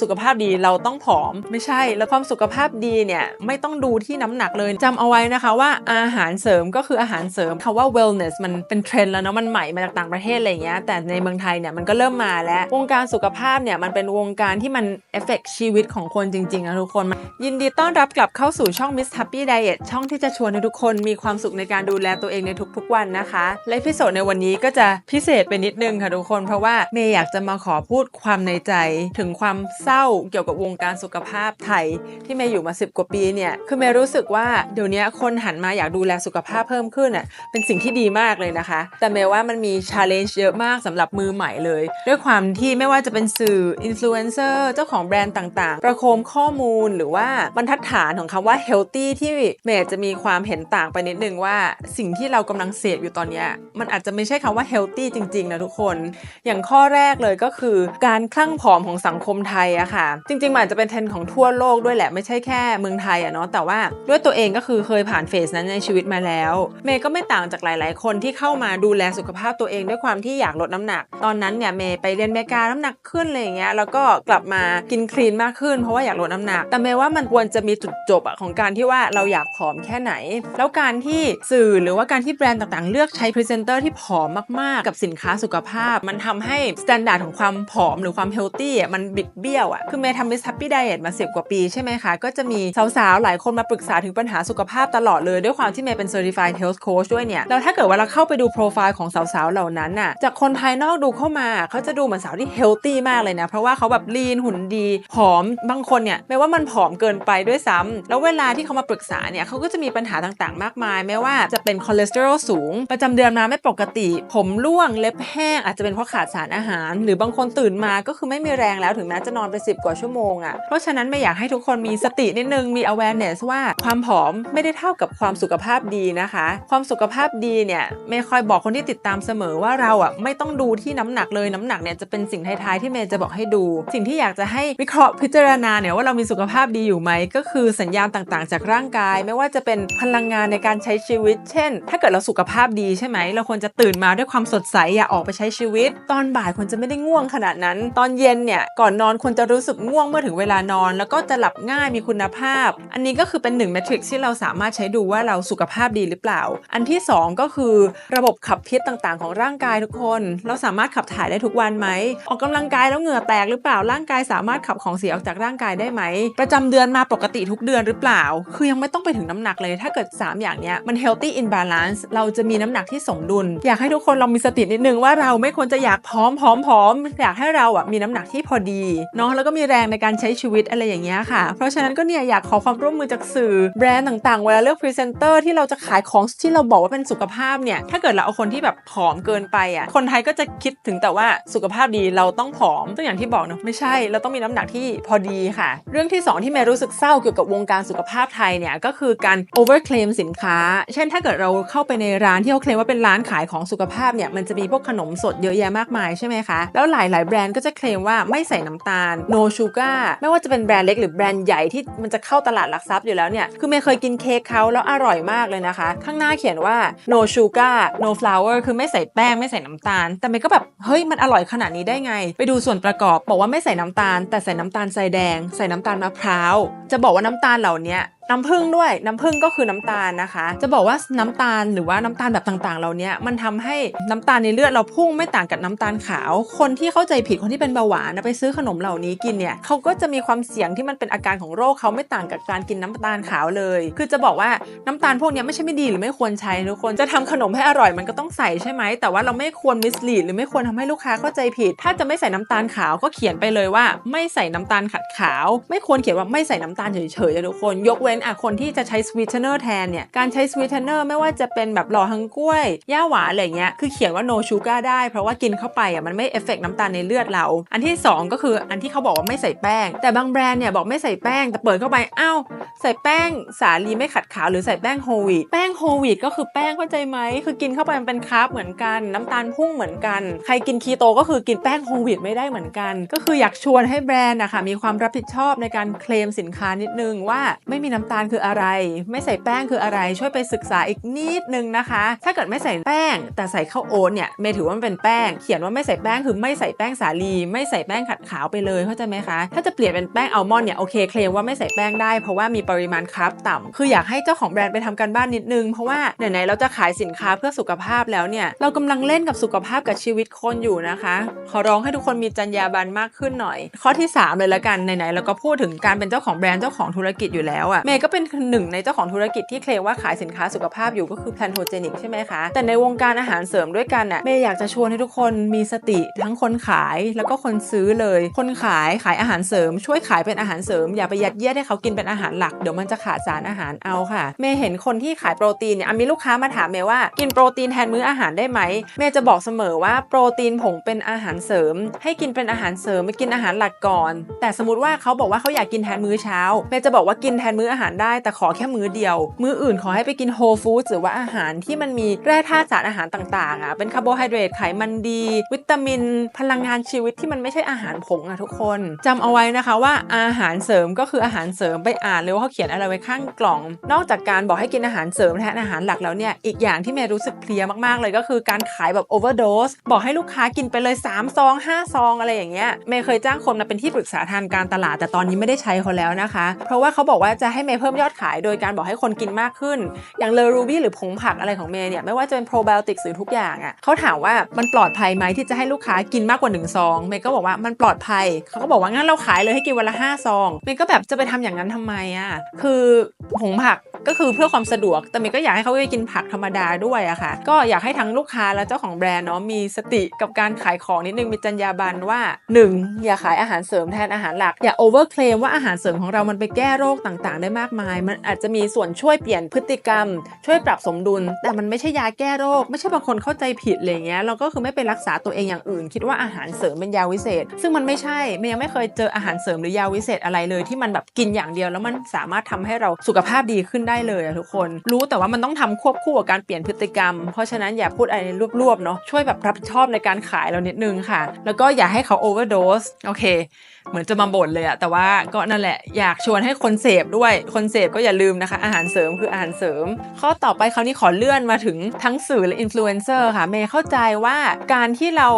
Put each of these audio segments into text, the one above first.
สุขภาพดีเราต้องผอมไม่ใช่ แล้วความสุขภาพดีเนี่ยไม่ต้องดูที่น้ำหนักเลยจำเอาไว้นะคะว่าอาหารเสริมก็คืออาหารเสริมคำว่า wellness มันเป็นเทรนด์แล้วเนาะมันใหม่มาจากต่างประเทศอะไรเงี้ยแต่ในเมืองไทยเนี่ยมันก็เริ่มมาแล้ววงการสุขภาพเนี่ยมันเป็นวงการที่มันเอฟเฟกชีวิตของคนจริงๆนะทุกคน ยินดีต้อนรับกลับเข้าสู่ช่อง Miss Happy Diet ช่องที่จะชวนให้ทุกคนมีความสุขในการดูแลตัวเองในทุกๆวันนะคะและพิโซดในวันนี้ก็จะพิเศษไปนิดนึงค่ะทุกคน เพราะว่าเมย์อยากจะมาขอพูดความในใจถึงความเศร้าเกี่ยวกับวงการสุขภาพไทย ที่เมย์อยู่มา 10 กว่าปีเนี่ยคือเมย์รู้สึกว่าเดี๋ยวนี้คนหันมาอยากดูแลสุขภาพเพิ่มขึ้นอะเป็นสิ่งที่ดีมากเลยนะคะ แต่เมย์ว่ามันมีชาเลนจ์เยอะมากสำหรับมือใหม่เลย ด้วยความที่ไม่ว่าจะเป็นสื่ออินฟลูเอนเซอร์เจ้าของแบรนด์ต่างๆ ประโคมข้อมูลหรือว่าบรรทัดฐานของคำว่า healthy ที่เมย์จะมีความเห็นต่างไปนิดนึงว่าสิ่งที่เรากำลังเสพอยู่ตอนนี้มันอาจจะไม่ใช่คำว่า healthy จริงๆนะทุกคน อย่างข้อแรกเลยก็คือการคลั่งผอมของสังคมไทยอะค่ะ จริง ๆ มันอาจจะเป็นเทรนด์ของทั่วโลกด้วยแหละไม่ใช่แค่เมืองไทยอะเนาะแต่ว่าด้วยตัวเองก็คือเคยผ่านเฟสนั้นในชีวิตมาแล้ว เมย์ก็ไม่ต่างจากหลาย ๆ คนที่เข้ามาดูแลสุขภาพตัวเองด้วยความที่อยากลดน้ำหนัก ตอนนั้นเนี่ยเมย์ไปเรียนเมกาน้ำหนักขึ้นอะไรอย่างเงี้ยแล้วก็กลับมากินคลีนมากขึ้นเพราะว่าอยากลดน้ำหนัก แต่เมย์ว่ามันควรจะมีจุดจบอะของการที่ว่าเราอยากผอมแค่ไหน แล้วการที่สื่อหรือว่าการที่แบรนด์ต่าง ๆ เลือกใช้พรีเซนเตอร์ที่ผอมมาก ๆ กับสินค้าสุขภาพ มันทำให้สแตนดาร์ดของความผอมหรือความเฮลตี้อะมันบิดเบี้ยวอะคือเมย์ทำ Miss Happy Diet มา10กว่าปีใช่ไหมคะ ก็จะมีสาวๆ หลายคนมาปรึกษาถึงปัญหาสุขภาพตลอดเลย ด้วยความที่เมย์เป็น Certified Health Coach ด้วยเนี่ย แล้วถ้าเกิดว่าเราเข้าไปดูโปรไฟล์ของสาวๆ เหล่านั้นน่ะ จากคนภายนอกดูเข้ามาเขาจะดูเหมือนสาวที่เฮลตี้มากเลยนะ เพราะว่าเขาแบบลีนหุ่นดี ผอมบางคนเนี่ยแม้ว่ามันผอมเกินไปด้วยซ้ำแล้วเวลาที่เขามาปรึกษาเนี่ยเขาก็จะมีปัญหาต่างๆ มากมาย ไม่ว่าจะเป็นคอเลสเตอรอลสูง ประจำเดือนมาไม่ปกติ ผมร่วงเล็บแห้งอาจจะเป็นเพราะขาดสารอาหาร หรือบางคนตื่นมาก็คือไม่มีแรงแล้วถึงแม้จะนอนไป10 กว่าชั่วโมงอะ่ะเพราะฉะนั้นไม่อยากให้ทุกคนมีสตินิดนึงมี awareness ว่าความผอมไม่ได้เท่ากับความสุขภาพดีนะคะ ความสุขภาพดีเนี่ยเมย์คอยบอกคนที่ติดตามเสมอว่าเราอะไม่ต้องดูที่น้ำหนักเลยน้ำหนักเนี่ยจะเป็นสิ่งท้ายๆที่เมย์จะบอกให้ดู สิ่งที่อยากจะให้วิเคราะห์พิจารณาเนี่ยว่าเรามีสุขภาพดีอยู่ไหมก็คือสัญญาณต่างๆ จากร่างกาย ไม่ว่าจะเป็นพลังงานในการใช้ชีวิต เช่น ถ้าเกิดเราสุขภาพดีใช่ไหมเราควรจะตื่นมาด้วยความสดใสอยากออกไปใช้ชีวิต ตอนบ่ายควรจะไม่ได้ง่วงขนาดนั้น ตอนเย็นเนี่ยก่อนนอนควรจะรู้สึกง่วงเมื่อถึงเวลานอน แล้วก็จะหลับง่ายมีคุณภาพ อันนี้ก็คือเป็นหนึ่งเมทริกซ์ที่เราสามารถใช้ดูว่าเราสุขภาพดีหรือเปล่า อันที่สองก็คือระบบขับพิษต่างๆ ของร่างกายทุกคน เราสามารถขับถ่ายได้ทุกวันไหม ออกกำลังกายแล้วเหงื่อแตกหรือเปล่า ร่างกายสามารถขับของเสียออกจากร่างกายได้ไหม ประจำเดือนมาปกติทุกเดือนหรือเปล่า คือยังไม่ต้องไปถึงน้ำหนักเลย ถ้าเกิด 3 อย่างเนี้ยมัน healthy imbalance เราจะมีน้ำหนักที่สมดุล อยากให้ทุกคนลองมีสตินิดนึงว่าเราไม่ควรจะอยากพร้อมพร้อมพร้อมอยากให้เราอะมีน้ำหนักที่พอดีเนาะแล้วก็มีแรงในการใช้ชีวิตอะไรอย่างเงี้ยค่ะ เพราะฉะนั้นก็เนี่ยอยากขอความร่วมมือจากสื่อแบรนด์ต่างๆเวลาเลือกพรีเซนเตอร์ที่เราจะขายของที่เราบอกว่าเป็นสุขภาพเนี่ยถ้าเกิดเราเอาคนที่แบบผอมเกินไปอะคนไทยก็จะคิดถึงแต่ว่าสุขภาพดีเราต้องผอมตัวอย่างที่บอกเนาะไม่ใช่เราต้องมีน้ำหนักที่พอดีค่ะ เรื่องที่สองที่เมย์รู้สึกเศร้าเกี่ยวกับวงการสุขภาพไทยเนี่ยก็คือการ over claim สินค้า เช่นถ้าเกิดเราเข้าไปในร้านที่เขาเคลมว่าเป็นร้านขายของสุขภาพเนี่ยมันจะมีพวกขนมสดเยอะแยะมากมายใช่ไหมคะแล้วหลาย ๆ แบรนด์ก็จะเคลมว่าไม่ใส่น้ำตาล no sugar ไม่ว่าจะเป็นแบรนด์เล็กหรือแบรนด์ใหญ่ที่มันจะเข้าตลาดหลักทรัพย์อยู่แล้วเนี่ย คือเมย์เคยกินเค้กเขาแล้วอร่อยมากเลยนะคะ ข้างหน้าเขียนว่า no sugar no flour คือไม่ใส่แป้งไม่ใส่น้ำตาล แต่เมย์ก็แบบ เฮ้ย มันอร่อยขนาดนี้ได้ไง ไปดูส่วนประกอบ บอกว่าไม่ใส่น้ำตาล แต่ใส่น้ำตาลทรายแดง ใส่น้ำตาลมะพร้าว จะบอกว่าน้ำตาลเหล่านี้ น้ำผึ้งด้วย น้ำผึ้งก็คือน้ำตาลนะคะ จะบอกว่าน้ำตาลหรือว่าน้ำตาลแบบต่างๆเหล่านี้มันทำให้น้ำตาลในเลือดเราพุ่งไม่ต่างกับน้ำตาลขาว คนที่เข้าใจผิดคนที่เป็นเบาหวานนะไปซื้อขนมเหล่านี้กินเนี่ยเขาก็จะมีความเสี่ยงที่มันเป็นอาการของโรคเขาไม่ต่างกับการกินน้ำตาลขาวเลย คือจะบอกว่าน้ำตาลพวกนี้ไม่ใช่ไม่ดีหรือไม่ควรใช้ทุกคนจะทำขนมให้อร่อยมันก็ต้องใส่ใช่ไหมแต่ว่าเราไม่ควรมิสลีดหรือไม่ควรทำให้ลูกค้าเข้าใจผิด ถ้าจะไม่ใส่น้ำตาลขาวก็เขียนไปเลยว่า ไม่ใส่น้ำตาลขัดขาว ไม่ควรเขียนว่าไม่ใส่น้ำตาลเฉยๆทุกคนยกเว้นอะคนที่จะใช้สวีทเนอร์แทนเนี่ยการใช้สวีทเนอร์ไม่ว่าจะเป็นแบบหล่อฮังกล้วยย่าหวานอะไรเงี้ยคือเขียนว่า no sugar ได้ เพราะว่ากินเข้าไปอะมันไม่เอฟเฟกน้ำตาลในเลือดเรา อันที่ 2 ก็คืออันที่เขาบอกว่าไม่ใส่แป้ง แต่บางแบรนด์เนี่ยบอกไม่ใส่แป้งแต่เปิดเข้าไปอ้าวใส่แป้งสาลีไม่ขัดขาวหรือใส่แป้งโฮวีตแป้งโฮวีตก็คือแป้งเข้าใจไหมคือกินเข้าไปมันเป็นคาร์บเหมือนกันน้ำตาลพุ่งเหมือนกัน ใครกินคีโตก็คือกินแป้งโฮวีตไม่ได้เหมือนกัน ก็คืออยากชวนให้แบรนด์นะคะมีความรับผิดชอบในการเคลมสินค้านิดนึงว่าไม่มีน้ำำตาลคืออะไร ไม่ใส่แป้งคืออะไร ช่วยไปศึกษาอีกนิดนึงนะคะ ถ้าเกิดไม่ใส่แป้ง แต่ใส่ข้าวโอ๊ตเนี่ยเมย์ถือว่ามันเป็นแป้ง เขียนว่าไม่ใส่แป้งคือไม่ใส่แป้งสาลี ไม่ใส่แป้งขัดขาวไปเลยเข้าใจไหมคะ ถ้าจะเปลี่ยนเป็นแป้งอัลมอนด์เนี่ยโอเคเคลมว่าไม่ใส่แป้งได้เพราะว่ามีปริมาณคาร์บต่ำคืออยากให้เจ้าของแบรนด์ไปทำการบ้านนิดนึง เพราะว่าไหนๆเราจะขายสินค้าเพื่อสุขภาพแล้วเนี่ยเรากำลังเล่นกับสุขภาพกับชีวิตคนอยู่นะคะ ขอร้องให้ทุกคนมีจรรยาบรรณมากขึ้นหน่อย ข้อที่ 3 เลยละกันไหนๆเราก็พูดถึงการเป็นเจ้าของแบรนด์เจ้าของธุรกิจอยู่แล้วอะเมย์ก็เป็นหนึ่งในเจ้าของธุรกิจที่เคลมว่าขายสินค้าสุขภาพอยู่ก็คือแพลนโทเจนิกใช่ไหมคะ แต่ในวงการอาหารเสริมด้วยกันอะเมย์อยากจะชวนให้ทุกคนมีสติทั้งคนขายแล้วก็คนซื้อเลย คนขายขายอาหารเสริม ช่วยขายเป็นอาหารเสริม อย่าไปยัดเยียดให้เขากินเป็นอาหารหลักเดี๋ยวมันจะขาดสารอาหารเอาค่ะ เมย์เห็นคนที่ขายโปรตีนเนี่ยมีลูกค้ามาถามเมย์ว่ากินโปรตีนแทนมื้ออาหารได้ไหมเมย์จะบอกเสมอว่าโปรตีนผงเป็นอาหารเสริม ให้กินเป็นอาหารเสริมไม่กินอาหารหลักก่อน แต่สมมติว่าเขาบอกว่าเขาอยากกินแทนมื้อเช้าเมย์จะบอกว่ากินแทนมื้ออาหารได้แต่ขอแค่มื้อเดียว มื้ออื่นขอให้ไปกินโฮลฟู้ดหรือว่าอาหารที่มันมีแร่ธาตุสารอาหารต่างๆอะเป็นคาร์โบไฮเดรตไขมันดี วิตามิน พลังงานชีวิตที่มันไม่ใช่อาหารผงอะทุกคนจำเอาไว้นะคะว่าอาหารเสริมก็คืออาหารเสริมไปอ่านเลยว่าเขาเขียนอะไรไว้ข้างกล่อง นอกจากการบอกให้กินอาหารเสริมแทนอาหารหลักแล้วเนี่ยอีกอย่างที่เมย์รู้สึกเพลียมากๆเลยก็คือการขายแบบโอเวอร์โดสบอกให้ลูกค้ากินไปเลย3ซอง5ซองอะไรอย่างเงี้ยเมย์เคยจ้างคนมาเป็นที่ปรึกษาทางการตลาด แต่ตอนนี้ไม่ได้ใช้เขาแล้วนะคะ เพราะว่าเขาบอกว่าจะให้เมย์เพิ่มยอดขายโดยการบอกให้คนกินมากขึ้น อย่างเลอรูบี้หรือผงผักอะไรของเมย์เนี่ยไม่ว่าจะเป็นโปรไบโอติกหรือทุกอย่างอะ่ะเขาถามว่ามันปลอดภัยไหมที่จะให้ลูกค้ากินมากกว่า1ซองเมย์ก็บอกว่ามันปลอดภัยเขาก็บอกว่างั้นเราขายเลยให้กินวันละ5ซองเมย์ก็แบบจะไปทำอย่างนั้นทำไมอะ่ะคือผงผักก็คือเพื่อความสะดวก แต่เมย์ก็อยากให้เขาไปกินผักธรรมดาด้วยอะค่ะ ก็อยากให้ทั้งลูกค้าและเจ้าของแบรนด์เนาะมีสติกับการขายของนิดนึงมีจรรยาบรรณว่า 1. อย่าขายอาหารเสริมแทนอาหารหลักอย่าโอเวอร์เคลมว่าอาหารเสริมของเรามันไปแก้โรคต่างๆได้มากมาย มันอาจจะมีส่วนช่วยเปลี่ยนพฤติกรรม ช่วยปรับสมดุล แต่มันไม่ใช่ยาแก้โรค ไม่ใช่บางคนเข้าใจผิดอะไรเงี้ยเราก็คือไม่ไปรักษาตัวเองอย่างอื่น คิดว่าอาหารเสริมเป็นยาวิเศษ ซึ่งมันไม่ใช่มย์ยังไม่เคยเจออาหารเสริมหรือยาวิเศษอะไรเลยที่มันแบบกินอย่างเดียว แล้วมันสามารถทำให้เราสุขภาพดีขึ้นได้เลยอะทุกคน รู้แต่ว่ามันต้องทำควบคู่กับการเปลี่ยนพฤติกรรม เพราะฉะนั้นอย่าพูดอะไรรวบๆเนาะช่วยแบบรับผิดชอบในการขายเรานิดนึงค่ะ แล้วก็อย่าให้เขาโอเวอร์โดสโอเค เหมือนจะมาบ่นเลยอะแต่ว่าก็นั่นแหละอยากชวนให้คนเสพด้วยคนเสพก็อย่าลืมนะคะ อาหารเสริมคืออาหารเสริม ข้อต่อไปคราวนี้ขอเลื่อนมาถึงทั้งสื่อและอินฟลูเอนเซอร์ค่ะเมย์เข้าใจว่าการที่เรา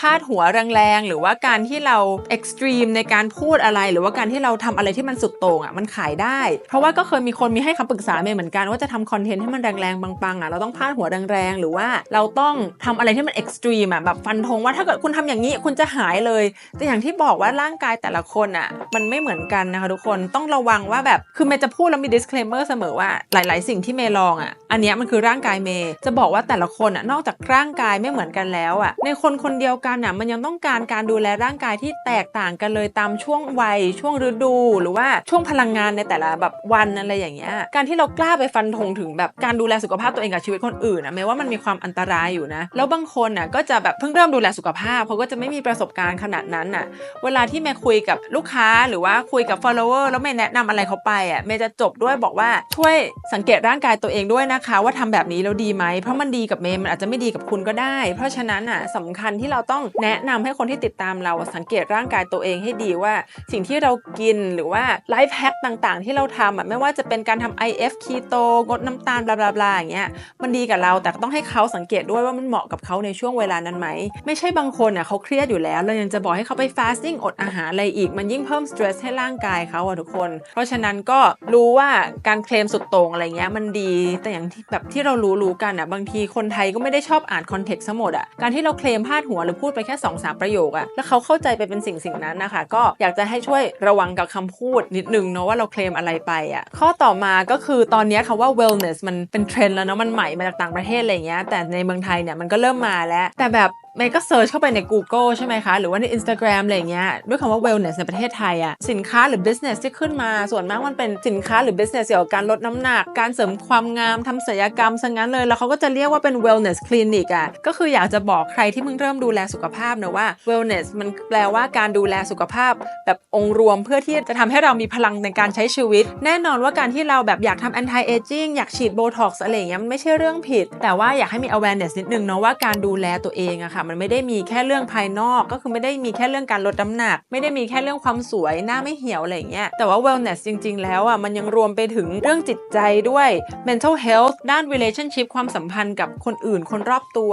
พาดหัวแรงๆหรือว่าการที่เราเอ็กซ์ตรีมในการพูดอะไร หรือว่าการที่เราทำอะไรที่มันสุดโต่งอะมันขายได้ เพราะว่าก็เคยมีคนมีให้คำปรึกษาเมย์เหมือนกันว่าจะทำคอนเทนต์ให้มันแรงๆปังๆอะเราต้องพาดหัวแรงๆหรือว่าเราต้องทำอะไรที่มันเอ็กซ์ตรีมอะแบบฟันธงว่าถ้าเกิดคุณทำอย่างนี้คุณจะหายเลย แต่อย่างที่บอกว่าร่างกายแต่ละคนอะมันไม่เหมือนกันนะคะทุกคนต้องระวังว่าแบบคือเมย์จะพูดแล้วมี disclaimer เสมอว่าหลาย ๆ สิ่งที่เมย์ลองอะอันเนี้ยมันคือร่างกายเมย์จะบอกว่าแต่ละคนอะนอกจากร่างกายไม่เหมือนกันแล้วอะในคนคนเดียวกันอะมันยังต้องการการดูแลร่างกายที่แตกต่างกันเลยตามช่วงวัยช่วงฤดู หรือว่าช่วงพลังงานในแต่ละแบบวันอะไรอย่างเงี้ยการที่เรากล้าไปฟันธงถึงแบบการดูแลสุขภาพตัวเองกับชีวิตคนอื่นอะเมย์ว่ามันมีความอันตรายอยู่นะ แล้วบางคนอะก็จะแบบเพิ่งเริ่มดูแลสุขภาพเขาก็จะไม่มีประสบการณ์ขนาดนั้นอะเวลาที่เมย์คุยกับลูกค้าหรือว่าคุยกับ follower แล้วเมย์แนะนำอะไรเขาไปอะเมย์จะจบด้วยบอกว่าช่วยสังเกตร่างกายตัวเองด้วยนะคะ ว่าทำแบบนี้แล้วดีไหมเพราะมันดีกับเมย์มันอาจจะไม่ดีกับคุณก็ได้ เพราะฉะนั้นอะสำคัญที่เราต้องแนะนำให้คนที่ติดตามเราสังเกตร่างกายตัวเองให้ดีว่า สิ่งที่เรากินหรือว่าไลฟ์แฮกต่างๆ ที่เราทำอะไม่ว่าจะเป็นการทำ IF keto งดน้ำตาลบลาบลาบลาอย่างเงี้ยมันดีกับเราแต่ต้องให้เขาสังเกตด้วยว่ามันเหมาะกับเขาในช่วงเวลานั้นไหมไม่ใช่บางคนอะเขาเครียดอยู่แล้วเรายังจะบอกให้เขาไป fasting อดอาหารอะไรอีกมันยิ่งเพิ่ม stress ให้ร่างกายเขาอะทุกคน เพราะฉะนั้นก็รู้ว่าการเคลมสุดโต่งอะไรเงี้ยมันดีแต่อย่างที่แบบที่เรารู้รู้กันอะบางทีคนไทยก็ไม่ได้ชอบอ่านคอนเท็กซ์ทั้งหมดอะการที่เราเคลมพาดหัวหรือพูดไปแค่2อสาประโยคอะแล้วเขาเข้าใจไปเป็นสิ่งสิ่งนั้นนะคะ ก็อยากจะให้ช่วยระวังกับคำพูดนิดนึงเนาะว่าเราเคลมอะไรไปอะข้อต่อมาก็คือตอนนี้คำว่า wellness มันเป็นเทรนด์แล้วเนาะมันใหม่มาจากต่างประเทศอะไรเงี้ยแต่ในเมืองไทยเนี่ยมันก็เริ่มมาแล้ว แต่แบบ เมย์ก็เซิร์ชเข้าไปใน Google ใช่ไหมคะ หรือว่าใน Instagram อะไรเงี้ยด้วยคำว่า wellness ในประเทศไทยอะสินค้าหรือ business ที่ขึ้นมาส่วนมากมันเป็นสินค้าหรือ business เกี่ยวกับการลดน้ำหนัก การเสริมความงามทำศัลยกรรมซะงั้นเลย แล้วเขาก็จะเรียกว่าเป็น wellness clinic อะก็คืออยากจะบอกใครที่มึงเริ่มดูแลสุขภาพนะว่า wellness มันแปลว่าการดูแลสุขภาพ แบบองค์รวมเพื่อที่จะทำให้เรามีพลังในการใช้ชีวิต แน่นอนว่าการที่เราแบบอยากทำ anti aging อยากฉีด botox อะไรเงี้ยมันไม่ใช่เรื่องผิด แต่ว่าอยากให้มี awareness นิดนึงเนาะว่าการดูแลตัวเองอะค่ะมันไม่ได้มีแค่เรื่องภายนอก ก็คือไม่ได้มีแค่เรื่องการลดน้ำหนัก ไม่ได้มีแค่เรื่องความสวยหน้าไม่เหี่ยวอะไรเงี้ยแต่ว่า wellness จริง ๆ แล้วอะมันยังรวมไปถึงเรื่องจิตใจด้วย mental health ด้าน relationship ความสัมพันธ์กับคนอื่นคนรอบตัว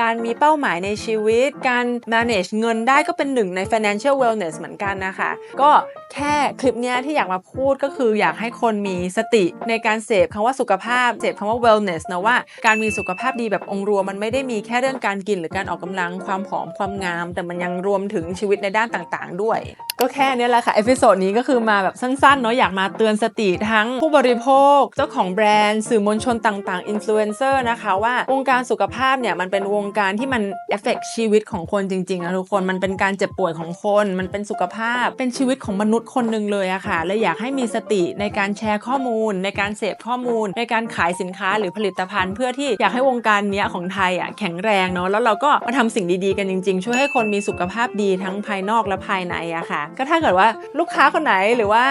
การมีเป้าหมายในชีวิต การ manage เงินได้ก็เป็นหนึ่งใน financial wellness เหมือนกันนะคะ ก็แค่คลิปนี้ที่อยากมาพูดก็คืออยากให้คนมีสติในการเสพคำว่าสุขภาพ เสพคำว่า wellness นะว่าการมีสุขภาพดีแบบองค์รวมมันไม่ได้มีแค่เรื่องการกินหรือการออกกำลังความผอมความงาม แต่มันยังรวมถึงชีวิตในด้านต่างๆ ด้วย ก็แค่นี้แหละค่ะ เอพิโซดนี้ก็คือมาแบบสั้นๆเนาะอยากมาเตือนสติทั้งผู้บริโภค เจ้าของแบรนด์ สื่อมวลชนต่างๆอินฟลูเอนเซอร์นะคะ ว่าวงการสุขภาพเนี่ย มันเป็นวงการที่มันเอฟเฟกชีวิตของคนจริงๆนะทุกคนมันเป็นการเจ็บป่วยของคน มันเป็นสุขภาพเป็นชีวิตของมนุษย์คนหนึ่งเลยอะค่ะเลยอยากให้มีสติในการแชร์ข้อมูล ในการเสพข้อมูล ในการขายสินค้าหรือผลิตภัณฑ์ เพื่อที่อยากให้วงการเนี้ยของไทยอะแข็งแรงเนาะแล้วเราก็มาทำสิ่งดีๆกันจริง ๆ ช่วยให้คนมีสุขภาพดีทั้งภายนอกและภายในอะค่ะก็ถ้าเกิดว่าลูกค้าคนไหนหรือว่า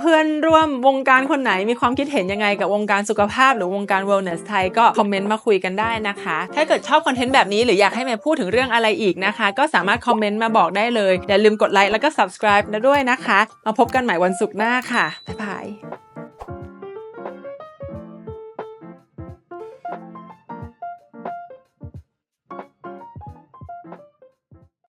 เพื่อนร่วมวงการคนไหนมีความคิดเห็นยังไงกับวงการสุขภาพ หรือวงการ wellness ไทยก็คอมเมนต์มาคุยกันได้นะคะ ถ้าเกิดชอบคอนเทนต์แบบนี้หรืออยากให้แม่พูดถึงเรื่องอะไรอีกนะคะ ก็สามารถคอมเมนต์มาบอกได้เลยอย่าลืมกดไลค์แล้วก็ subscribe นะด้วยนะคะ มาพบกันใหม่วันศุกร์หน้าค่ะบ๊ายบาย